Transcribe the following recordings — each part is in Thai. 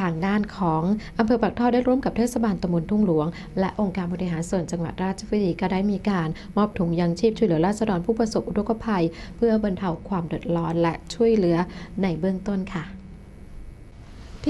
ทางด้านของอำเภอปากท่อได้ร่วมกับเทศบาลตำบลทุ่งหลวง และองค์การบริหารส่วนจังหวัดราชบุรีก็ได้มีการมอบถุงยังชีพช่วยเหลือราษฎรผู้ประสบอุทกภัย เพื่อบรรเทาความเดือดร้อนและช่วยเหลือในเบื้องต้นค่ะ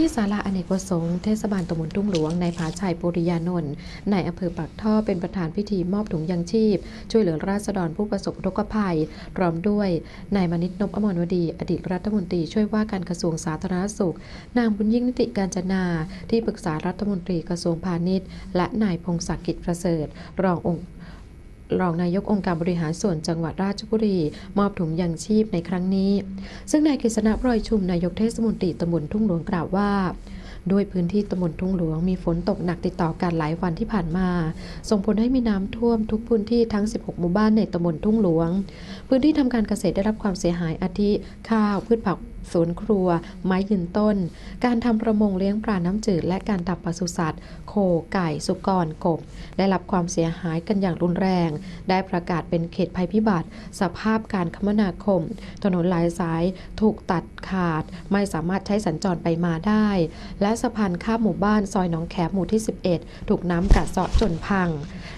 ที่ศาลาอเนกประสงค์เทศบาลตำบลทุ่งหลวงในายผาชัยปุริยานนท์ในอำเภอปากท่อเป็นประธานพิธีมอบถุงยังชีพ ช่วยเหลือราษฎรผู้ประสบอุทกภัย พร้อมด้วยนายมณิตนพอมรวดี อดีตรัฐมนตรีช่วยว่าการกระทรวงสาธารณสุข นางบุญยิ่งนิติการจนา ที่ปรึกษารัฐมนตรีกระทรวงพาณิชย์ และนายพงศักดิ์กิจประเสริฐ รององค์ รองนายกองค์การบริหารส่วนจังหวัดราชบุรี มอบถุงยังชีพในครั้งนี้ ซึ่งนายกฤษณะพรอยชุมนายกเทศมนตรีตำบลทุ่งหลวงกล่าวว่าด้วยพื้นที่ตำบลทุ่งหลวงมีฝนตกหนักติดต่อกันหลายวันที่ผ่านมา ส่งผลให้มีน้ำท่วมทุกพื้นที่ทั้ง 16 หมู่บ้านในตำบลทุ่งหลวง พื้นที่ทำการเกษตรได้รับความเสียหายอาทิข้าวพืชผัก สวนครัว ไม้ยืนต้น การทำประมงเลี้ยงปลาน้ำจืด และการทำปศุสัตว์ โค ไก่ สุกร กบ ได้รับความเสียหายกันอย่างรุนแรง ได้ประกาศเป็นเขตภัยพิบัติ สภาพการคมนาคม ถนนหลายสายถูกตัดขาด ไม่สามารถใช้สัญจรไปมาได้ และสะพานข้ามหมู่บ้านซอยหนองแขมหมู่ที่ 11 ถูกน้ำกัดเซาะจนพัง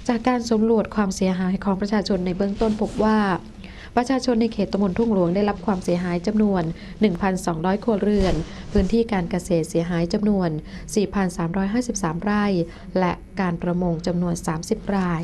จากการสำรวจความเสียหายของประชาชนในเบื้องต้นพบว่า ประชาชนในเขตตำบลทุ่งหลวงได้รับความเสียหายจำนวน 1,200 ครัวเรือน พื้นที่การเกษตรเสียหายจำนวน 4,353 ไร่ และการประมงจำนวน 30 ราย